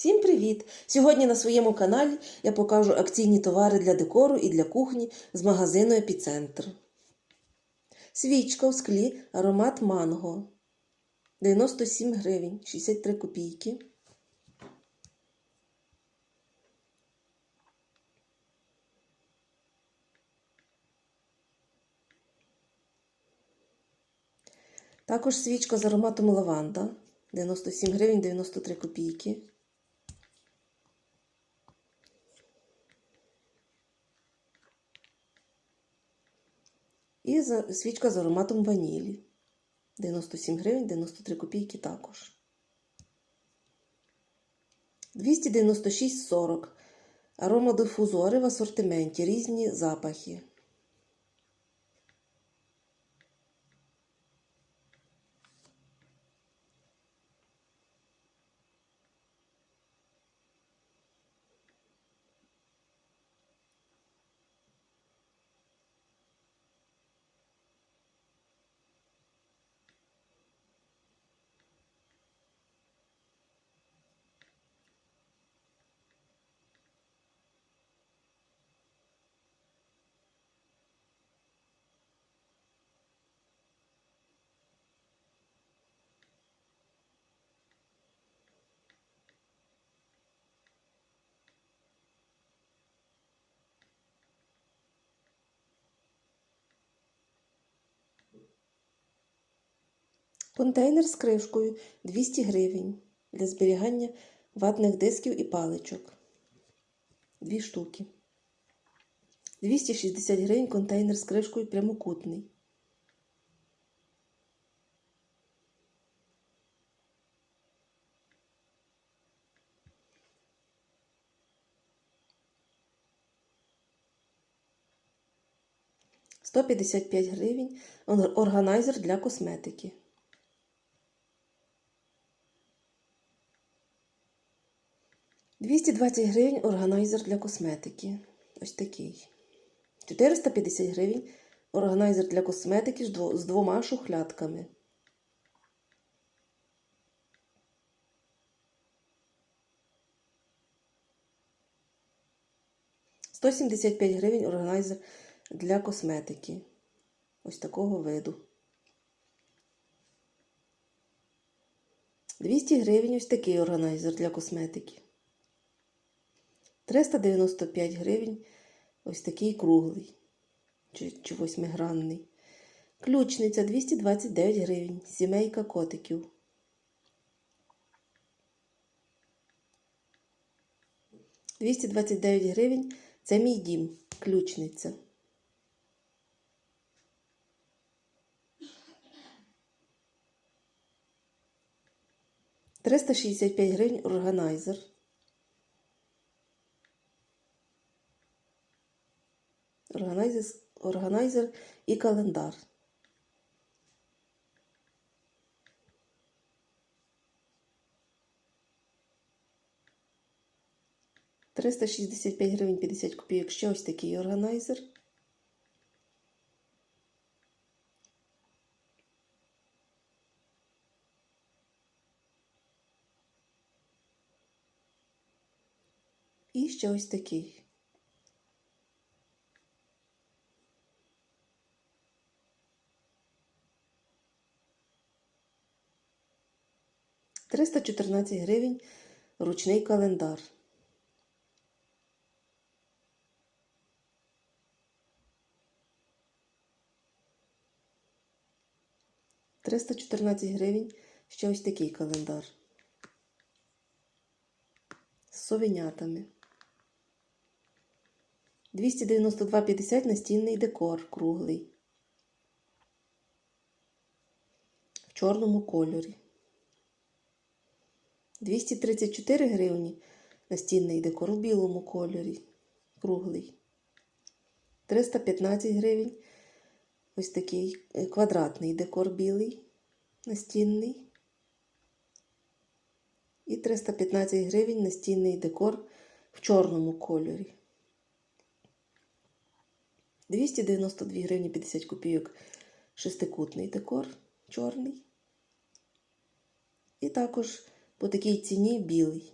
Всім привіт! Сьогодні на своєму каналі я покажу акційні товари для декору і для кухні з магазину Епіцентр. Свічка в склі аромат манго 97 гривень 63 копійки. Також свічка з ароматом лаванда 97 гривень 93 копійки. І свічка з ароматом ванілі. 97 гривень, 93 копійки також. 296,40. Аромадифузори в асортименті. Різні запахи. Контейнер з кришкою 200 гривень для зберігання ватних дисків і паличок. Дві штуки. 260 гривень контейнер з кришкою прямокутний. Сто п'ять гривень органайзер для косметики. Двісті двадцять гривень органайзер для косметики. Ось такий. 450 гривень органайзер для косметики з двома шухлядками. Сто гривень органайзер для косметики. Ось такого виду. 200 гривень ось такий органайзер для косметики. 395 гривень ось такий круглий чи, чи восьмигранний. Ключниця 229 гривень. Сімейка котиків. Двісті двадцять дев'ять гривень. Це мій дім. Ключниця. Триста шістдесят п'ять гривень органайзер. Органайзер, і календар. Триста шістдесят п'ять гривень 50 копійок. Ще ось такий органайзер. І ще ось такий. Триста чотирнадцять гривень ручний календар. Триста чотирнадцять гривень ще ось такий календар. З совенятами. 292,50 настінний декор круглий. В чорному кольорі. 234 гривні настінний декор у білому кольорі. Круглий. 315 гривень. Ось такий е, квадратний декор білий настінний. І 315 гривень настінний декор в чорному кольорі. 292 гривні 50 копійок шестикутний декор чорний. І також по такій ціні білий.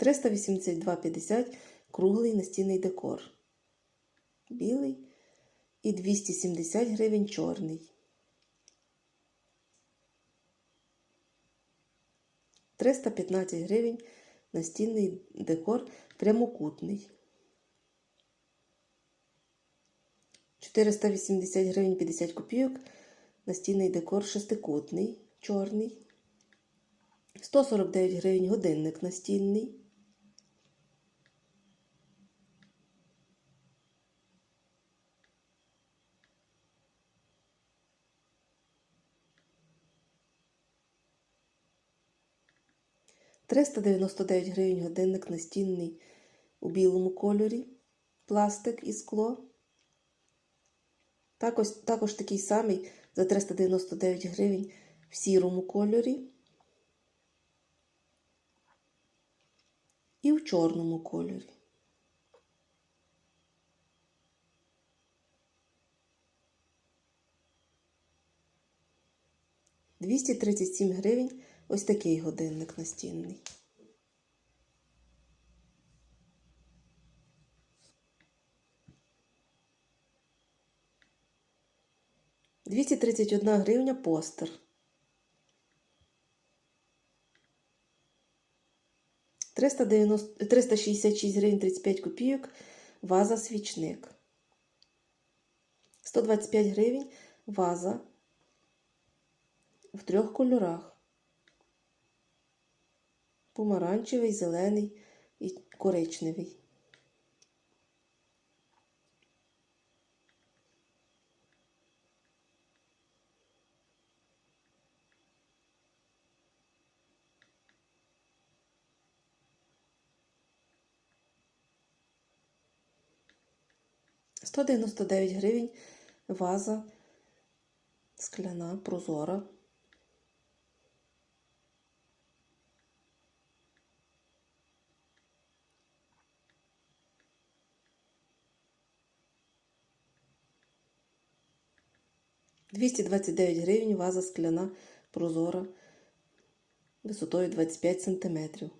382,50 круглий настінний декор. Білий і 270 гривень чорний. 315 гривень настінний декор прямокутний. 480 гривень 50 копійок настінний декор шестикутний, чорний. 149 гривень годинник настільний. Триста дев'яносто дев'ять гривень годинник настінний у білому кольорі, пластик і скло. Також, також такий самий за 399 гривень в сірому кольорі. І в чорному кольорі. Двісті тридцять сім гривень ось такий годинник настінний. Двісті тридцять одна гривня постер. 390, 366 гривень 35 копійок ваза свічник. 125 гривень ваза в трьох кольорах. Помаранчевий, зелений і коричневий. 199 гривень ваза скляна, прозора. Двісті двадцять девять гривень ваза скляна прозора висотою двадцять пять сантиметрів.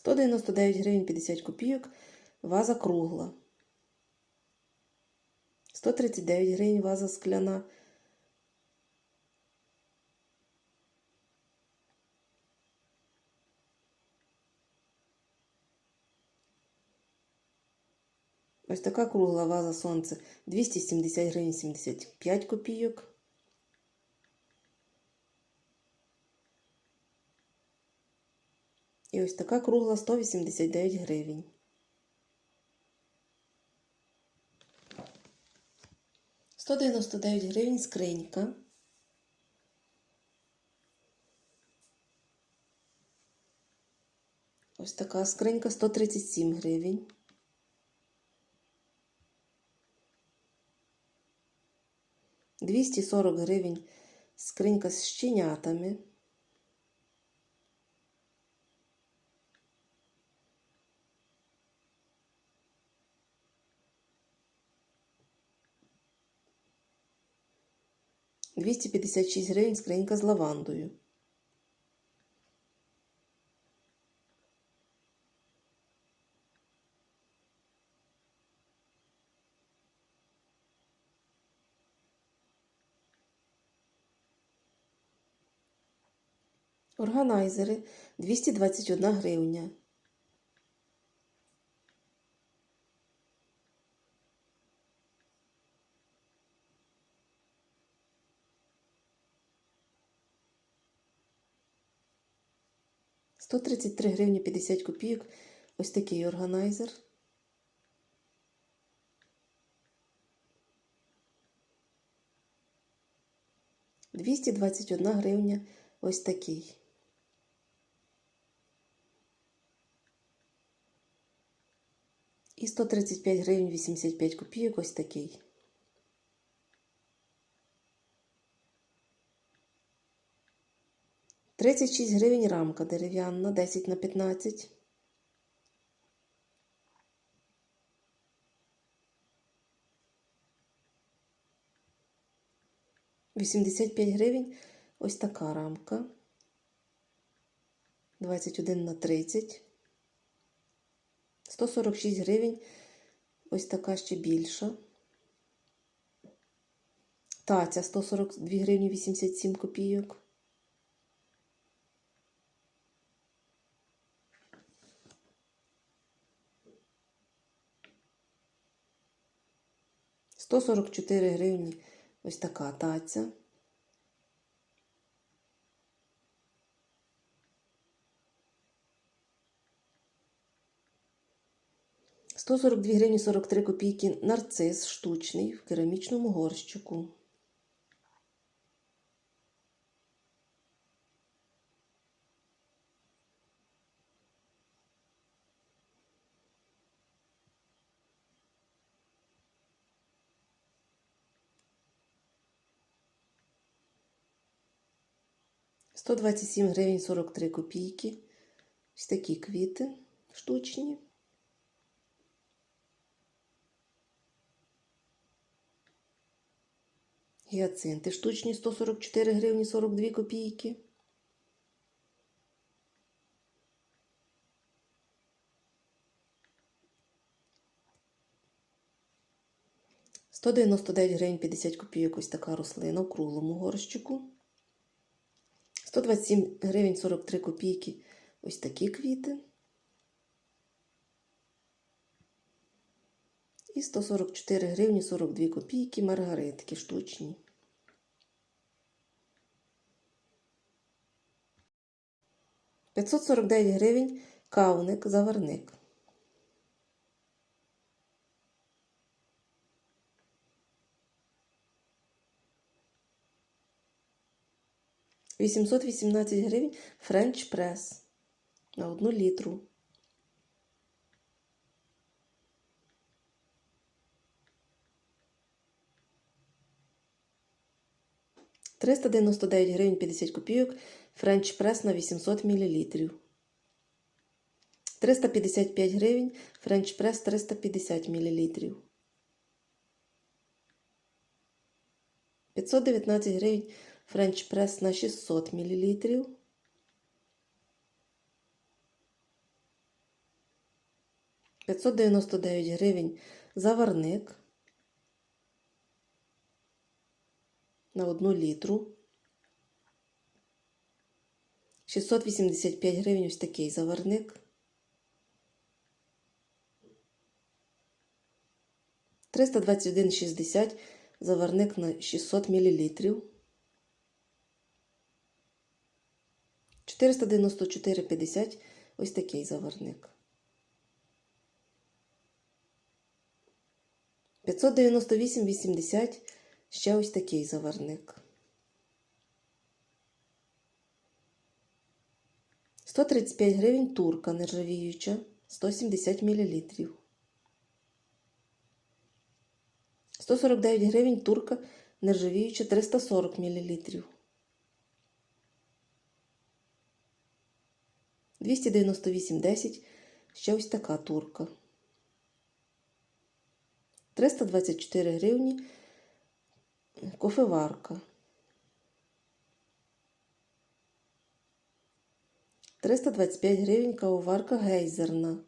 199 гривень 50 копійок ваза кругла. 139 гривень ваза скляна. 270 гривень 75 копійок. І ось така кругла 189 гривень. Сто дев'яносто дев'ять гривень скринька. Ось така скринька 137 гривень. Двісті сорок гривень скринька з щенятами. Двісті п'ятдесят шість гривень скринька з лавандою. Органайзери 221 гривня. Сто тридцять три гривні 50 копійок. Ось такий органайзер. Двісті двадцять одна гривня. Ось такий. І 135 гривень 85 копійок ось такий. Тридцять шість гривень рамка дерев'яна, 10 на 15. 85 гривень ось така рамка. 21 на 30. 146 гривень. Ось така ще більша. Таця 142 гривні 87 копійок. Сто сорок чотири гривні ось така таця. Сто сорок дві гривні сорок три копійки нарцис штучний в керамічному горщику. 127 гривень 43 копійки. Ось такі квіти штучні. Гіацинти штучні 144 гривні 42 копійки. Сто дев'яносто дев'ять гривень 50 копійок ось така рослина в круглому горщику. 127 гривень 43 копійки ось такі квіти. І 144 гривні 42 копійки маргаритки штучні. П'ятсот сорок дев'ять гривень кауник заварник. 818 гривень френч прес на одну літру. Триста дев'яносто дев'ять гривень 50 копійок френч прес на 800 мл. 355 гривень френч прес 350 мл. 519 гривень френч прес на 600 мл. П'ятсот дев'яносто дев'ять гривень заварник на одну літру. 685 гривень ось такий заварник. 321,60 заварник на 600 мл. 494,50 ось такий заварник. 598,80 ще ось такий заварник. 135 гривень турка нержавіюча 170 мл. 149 гривень турка нержавіюча 340 мл. 298,10 ще ось така турка. 324 гривні кофеварка. 325 гривень кавоварка гейзерна.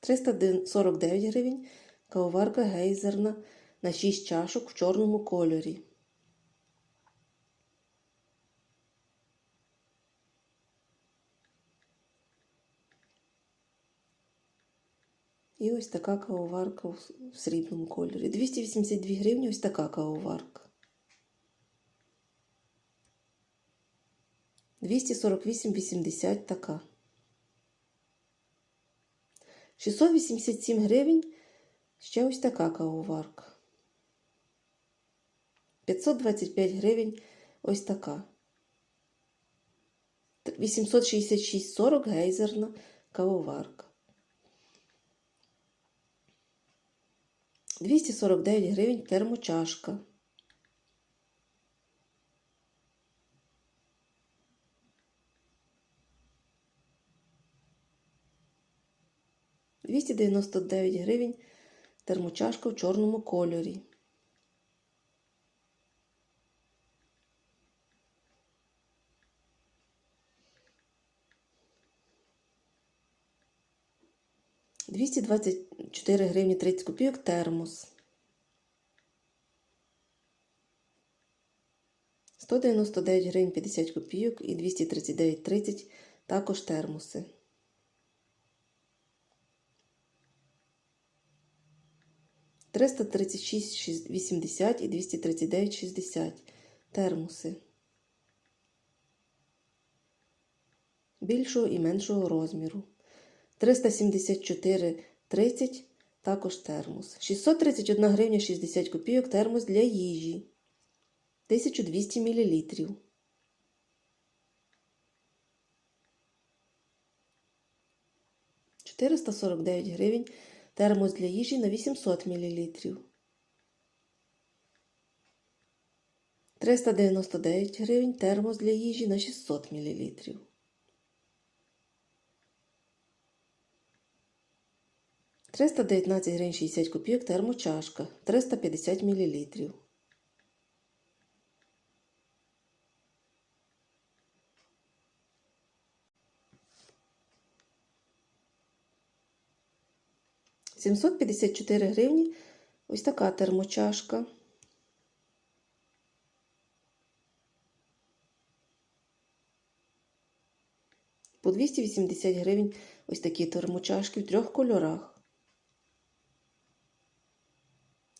349 гривень кавоварка гейзерна на 6 чашок в чорному кольорі. І ось така кавоварка в срібному кольорі. 282 гривні ось така кавоварка. 248,80 така. 687 гривень ще ось така кавоварка. 525 гривень ось така. 866,40 гейзерна кавоварка. 249 гривень термочашка. Двісті дев'яносто дев'ять гривень термочашка в чорному кольорі. 224 гривні 30 копійок термос. 199 гривень 50 копійок і 239,30 також термоси. Триста тридцять шість вісімдесят і двісті тридцять дев'ять шістдесят термоси більшого і меншого розміру. 374,30 також термос. 631 гривня 60 копійок термос для їжі. 1200 мл. Чотириста гривень термос для їжі на 800 мл. 399 гривень термос для їжі на 600 мл. 319 гривень 60 копійок термочашка 350 мл. Сімсот п'ятдесят чотири гривні. Ось така термочашка. По 280 гривень ось такі термочашки в трьох кольорах.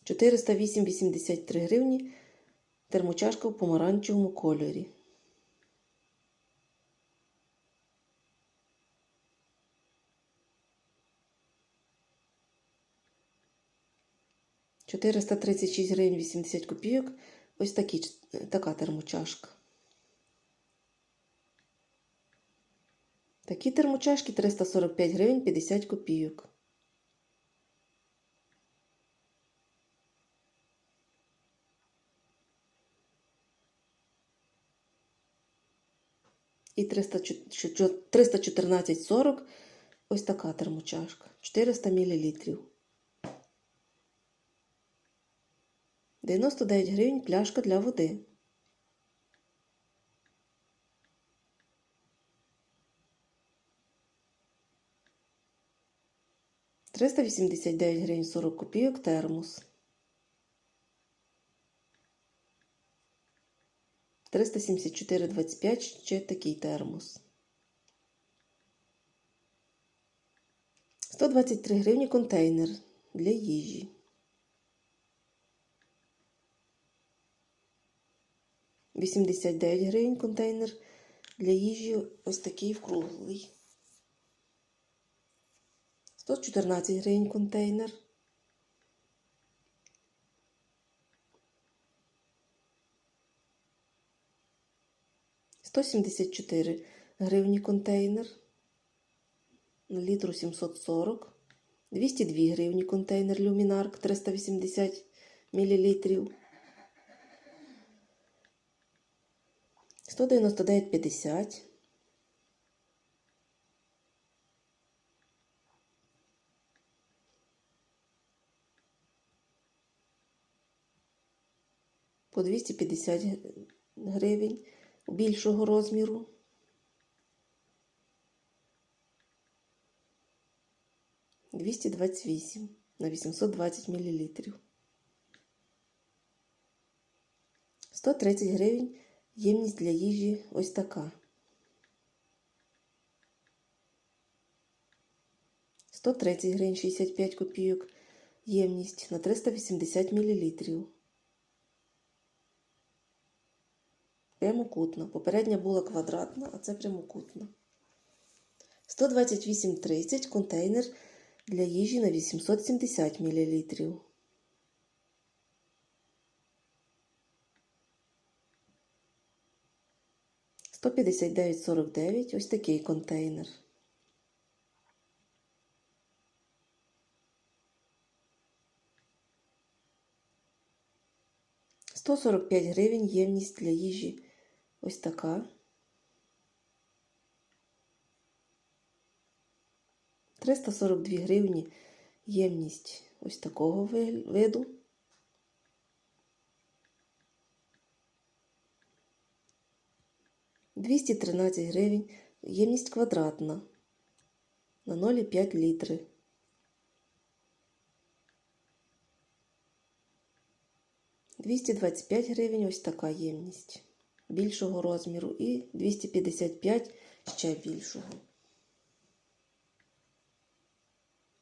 408,83 гривні термочашка в помаранчевому кольорі. Чотириста тридцять шість гривень 80 копійок. Ось такі, така термочашка. Такі термочашки 345 гривень 50 копійок. І 314,40 ось така термочашка 400 мл. 99 гривень пляшка для води. Триста вісімдесят дев'ять гривень сорок копійок термос. 374,25 ще такий термос. 123 гривні контейнер для їжі. Вісімдесят дев'ять гривень контейнер для їжі ось такий вкруглий. 114 гривень контейнер. 174 гривні контейнер. На літру 740. 202 гривні контейнер люмінарк 380 мл. 199,50. По 250 гривень більшого розміру. Двісті двадцять вісім на 820 мл. 130 гривень ємність для їжі ось така. 130 гривень 65 копійок ємність на 380 мл. Прямокутна. Попередня була квадратна, а це прямокутна. 128,30 контейнер для їжі на 870 мл. Сто п'ятдесят дев'ять сорок дев'ять ось такий контейнер. Сто сорок п'ять гривень ємність для їжі ось така. Триста сорок дві гривні ємність ось такого виду. Двісті тринадцять гривень ємність квадратна на 0,5 літри. Двісті двадцять п'ять гривень ось така ємність більшого розміру і 255 ще більшого.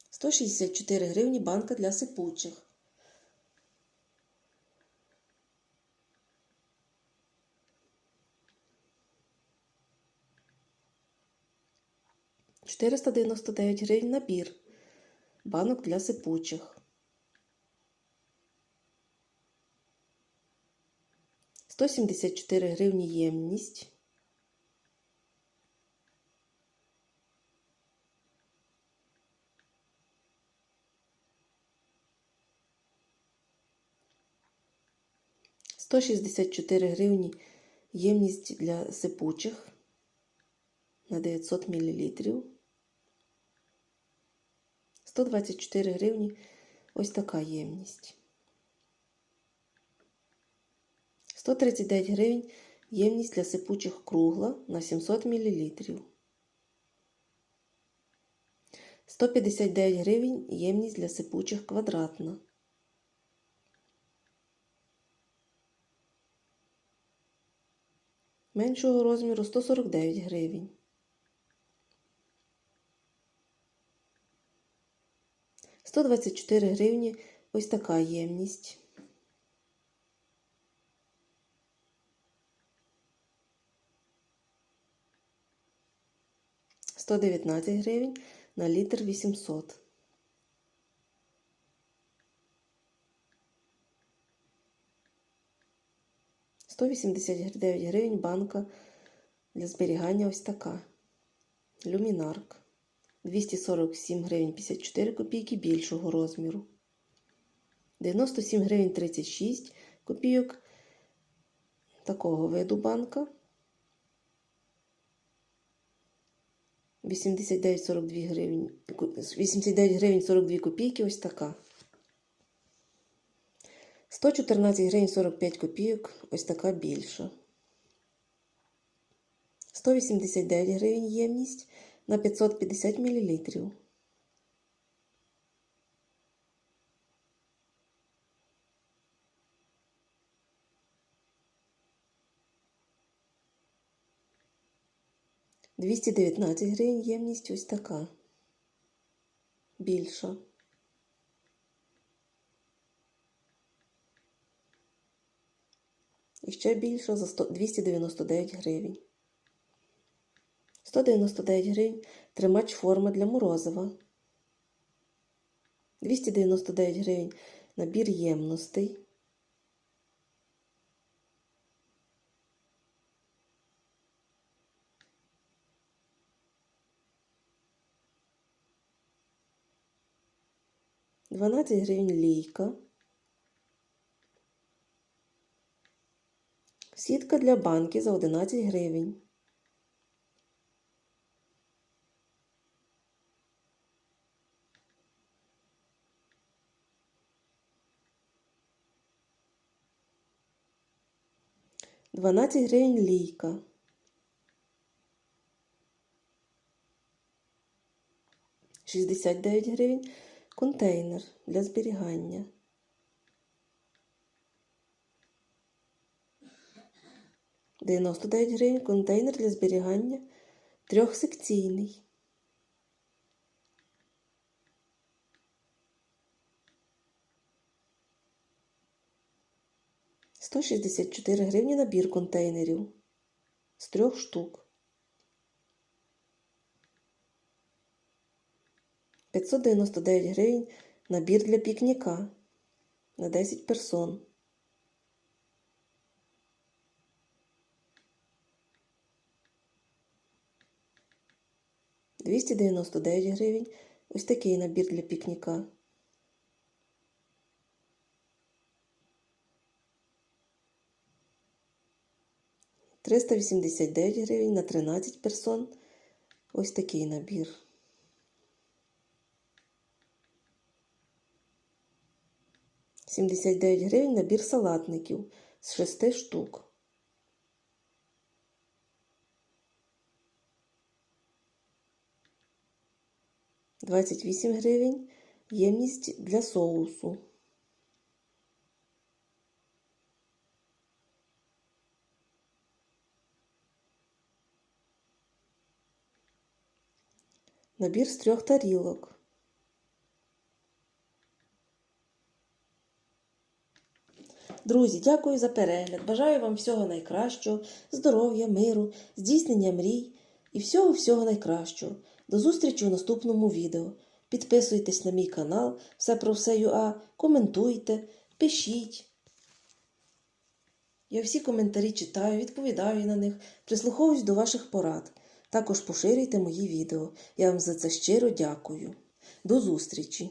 164 гривні банка для сипучих. Чотириста дев'яносто дев'ять гривень набір банок для сипучих. 174 гривні ємність. Сто шістдесят чотири гривні ємність для сипучих на 900 мл. 124 гривні ось така ємність. 139 гривень ємність для сипучих кругла на 700 мл. 159 гривень ємність для сипучих квадратна. Меншого розміру 149 гривень. Сто двадцять чотири гривні ось така ємність. 119 гривень на літр 800. Сто вісімдесят дев'ять гривень банка для зберігання ось така. Люмінарк. 247 гривень 54 копійки більшого розміру. 97 гривень 36 копійок такого виду банка. 89,42 гривень, 89 гривень 42 копійки ось така. 114 гривень 45 копійок ось така більша. 189 гривень ємність на 550 мл. 219 гривень ємність ось така. Більша. І ще більша за 100, 299 гривень. 199 гривень тримач форми для морозива. 299 гривень набір ємностей. 12 гривень лійка. Сітка для банки за 11 гривень. Дванадцять гривень лійка. Шістдесят дев'ять гривень контейнер для зберігання. Дев'яносто дев'ять гривень контейнер для зберігання трьохсекційний. Сто шістдесят чотири гривні набір контейнерів з трьох штук. 599 гривень набір для пікніка на 10 персон. Двісті дев'яносто дев'ять гривень. Ось такий набір для пікніка. Триста вісімдесят дев'ять гривень на 13 персон. Ось такий набір. 79 гривень набір салатників з 6 штук. Двадцять вісім гривень ємність для соусу. Набір з трьох тарілок. Друзі, дякую за перегляд. Бажаю вам всього найкращого, здоров'я, миру, здійснення мрій і всього-всього найкращого. До зустрічі у наступному відео. Підписуйтесь на мій канал, все про все ЮА, коментуйте, пишіть. Я всі коментарі читаю, відповідаю на них, прислуховуюсь до ваших порад. Також поширюйте мої відео. Я вам за це щиро дякую. До зустрічі!